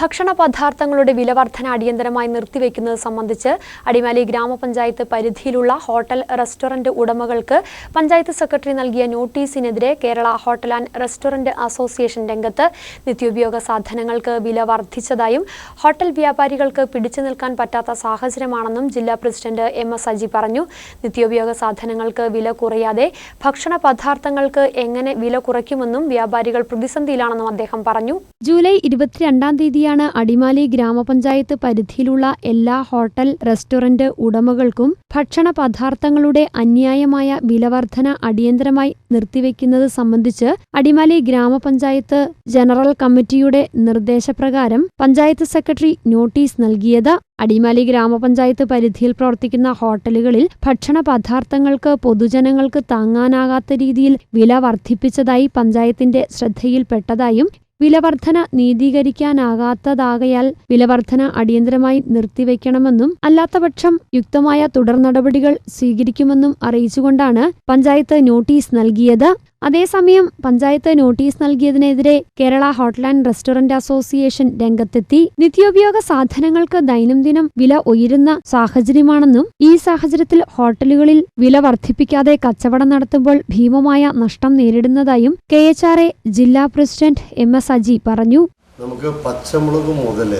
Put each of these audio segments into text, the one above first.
ഭക്ഷണ പദാർത്ഥങ്ങളുടെ വിലവർദ്ധന അടിയന്തരമായി നിർത്തിവെക്കുന്നത് സംബന്ധിച്ച് അടിമാലി ഗ്രാമപഞ്ചായത്ത് പരിധിയിലുള്ള ഹോട്ടൽ റെസ്റ്റോറന്റ് ഉടമകൾക്ക് പഞ്ചായത്ത് സെക്രട്ടറി നൽകിയ നോട്ടീസിനെതിരെ Kerala hotel and restaurant association രംഗത്ത് നിത്യോപയോഗ സാധനങ്ങൾക്ക് വില വർദ്ധിച്ചതായും ഹോട്ടൽ വ്യാപാരികൾക്ക് പിടിച്ചു നിൽക്കാൻ പറ്റാത്ത സാഹചര്യമാണെന്നും ജില്ലാ പ്രസിഡന്റ് എം എസ് അജി പറഞ്ഞു. നിത്യോപയോഗ സാധനങ്ങൾക്ക് വില കുറയാതെ ഭക്ഷണ പദാർത്ഥങ്ങൾക്ക് എങ്ങനെ വില കുറയ്ക്കുമെന്നും വ്യാപാരികൾ പ്രതിസന്ധിയിലാണെന്നും അദ്ദേഹം പറഞ്ഞു. ജൂലൈ ഇരുപത്തിരണ്ടാം തീയതിയാണ് അടിമാലി ഗ്രാമപഞ്ചായത്ത് പരിധിയിലുള്ള എല്ലാ ഹോട്ടൽ റെസ്റ്റോറന്റ് ഉടമകൾക്കും ഭക്ഷണ പദാർത്ഥങ്ങളുടെ അന്യായമായ വിലവർധന അടിയന്തരമായി നിർത്തിവെക്കുന്നത് സംബന്ധിച്ച് അടിമാലി ഗ്രാമപഞ്ചായത്ത് ജനറൽ കമ്മിറ്റിയുടെ നിർദ്ദേശപ്രകാരം പഞ്ചായത്ത് സെക്രട്ടറി നോട്ടീസ് നൽകിയത്. അടിമാലി ഗ്രാമപഞ്ചായത്ത് പരിധിയിൽ പ്രവർത്തിക്കുന്ന ഹോട്ടലുകളിൽ ഭക്ഷണ പദാർത്ഥങ്ങൾക്ക് പൊതുജനങ്ങൾക്ക് താങ്ങാനാകാത്ത രീതിയിൽ വില വർദ്ധിപ്പിച്ചതായി പഞ്ചായത്തിന്റെ ശ്രദ്ധയിൽപ്പെട്ടതായും വിലവർധന നീതീകരിക്കാനാകാത്തതാകയാൽ വിലവർധന അടിയന്തരമായി നിർത്തിവെക്കണമെന്നും അല്ലാത്തപക്ഷം യുക്തമായ തുടർ നടപടികൾ സ്വീകരിക്കുമെന്നും അറിയിച്ചുകൊണ്ടാണ് പഞ്ചായത്ത് നോട്ടീസ് നൽകിയത് അതേസമയം panchayat notice നൽകിയതിനെതിരെ Kerala hotel and restaurant association രംഗത്തെത്തി. നിത്യോപയോഗ സാധനങ്ങൾക്ക് ദൈനംദിനം വില ഉയരുന്ന സാഹചര്യമാണെന്നും ഈ സാഹചര്യത്തിൽ ഹോട്ടലുകളിൽ വില വർദ്ധിപ്പിക്കാതെ കച്ചവടം നടത്തുമ്പോൾ ഭീമമായ നഷ്ടം നേരിടുന്നതായും കെ എച്ച് ആർ എ ജില്ലാ പ്രസിഡന്റ് എം എസ് അജി പറഞ്ഞു. നമുക്ക് പച്ചമുളക് മുതൽ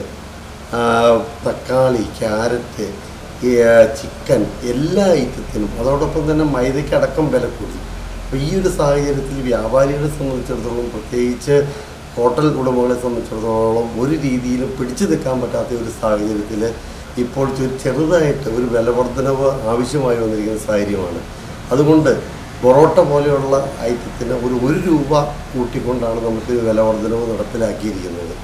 തക്കാളി ക്യാരറ്റ് ചിക്കൻ എല്ലാ ഐറ്റത്തിനും അതോടൊപ്പം തന്നെ മൈദയ്ക്കടക്കം വില കൂടി. അപ്പോൾ ഈ ഒരു സാഹചര്യത്തിൽ വ്യാപാരികളെ സംബന്ധിച്ചിടത്തോളം പ്രത്യേകിച്ച് ഹോട്ടൽ ഉടമകളെ സംബന്ധിച്ചിടത്തോളം ഒരു രീതിയിലും പിടിച്ചു നിൽക്കാൻ പറ്റാത്ത ഒരു സാഹചര്യത്തിൽ ഇപ്പോൾ ചെറുതായിട്ട് ഒരു വിലവർദ്ധനവ് ആവശ്യമായി വന്നിരിക്കുന്ന സാഹചര്യമാണ്. അതുകൊണ്ട് പൊറോട്ട പോലെയുള്ള ഐറ്റത്തിന് ഒരു ഒരു രൂപ കൂട്ടിക്കൊണ്ടാണ് നമുക്ക് വിലവർദ്ധനവ് നടപ്പിലാക്കിയിരിക്കുന്നത്.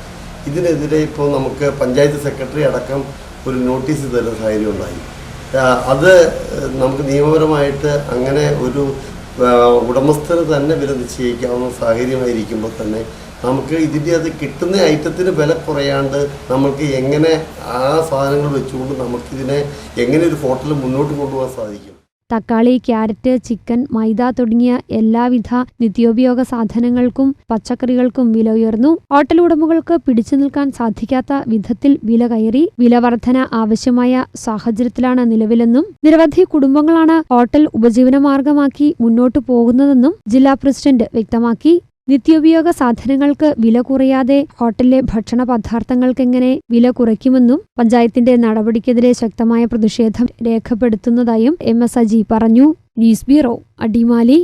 ഇതിനെതിരെ ഇപ്പോൾ നമുക്ക് പഞ്ചായത്ത് സെക്രട്ടറി അടക്കം ഒരു നോട്ടീസ് തരുന്ന സാഹചര്യം ഉണ്ടായി. അത് നമുക്ക് നിയമപരമായിട്ട് അങ്ങനെ ഒരു ഉടമസ്ഥന് തന്നെ വില നിശ്ചയിക്കാവുന്ന സാഹചര്യമായിരിക്കുമ്പോൾ തന്നെ നമുക്ക് ഇതിന്റെ അത് കിട്ടുന്ന ഐറ്റത്തിന് വില കുറയാണ്ട് നമുക്ക് എങ്ങനെ ആ സാധനങ്ങൾ വെച്ചുകൊണ്ട് നമുക്കിതിനെ എങ്ങനെ ഒരു ഹോട്ടൽ മുന്നോട്ട് കൊണ്ടുപോകാൻ സാധിക്കും? തക്കാളി ക്യാരറ്റ് ചിക്കൻ മൈദ തുടങ്ങിയ എല്ലാവിധ നിത്യോപയോഗ സാധനങ്ങൾക്കും പച്ചക്കറികൾക്കും വില ഉയർന്നു. ഹോട്ടൽ ഉടമകൾക്ക് പിടിച്ചു നിൽക്കാൻ സാധിക്കാത്ത വിധത്തിൽ വില കയറി. വില വർധന ആവശ്യമായ സാഹചര്യത്തിലാണ് നിലവിലെന്നും നിരവധി കുടുംബങ്ങളാണ് ഹോട്ടൽ ഉപജീവനമാർഗമാക്കി മുന്നോട്ടു പോകുന്നതെന്നും ജില്ലാ പ്രസിഡന്റ് വ്യക്തമാക്കി. നിത്യോപയോഗ സാധനങ്ങൾക്ക് വില കുറയാതെ ഹോട്ടലിലെ ഭക്ഷണ പദാർത്ഥങ്ങൾക്കെങ്ങനെ വില കുറയ്ക്കുമെന്നും പഞ്ചായത്തിന്റെ നടപടിക്കെതിരെ ശക്തമായ പ്രതിഷേധം രേഖപ്പെടുത്തുന്നതായും എം എസ് അജി പറഞ്ഞു. News bureau Adimali.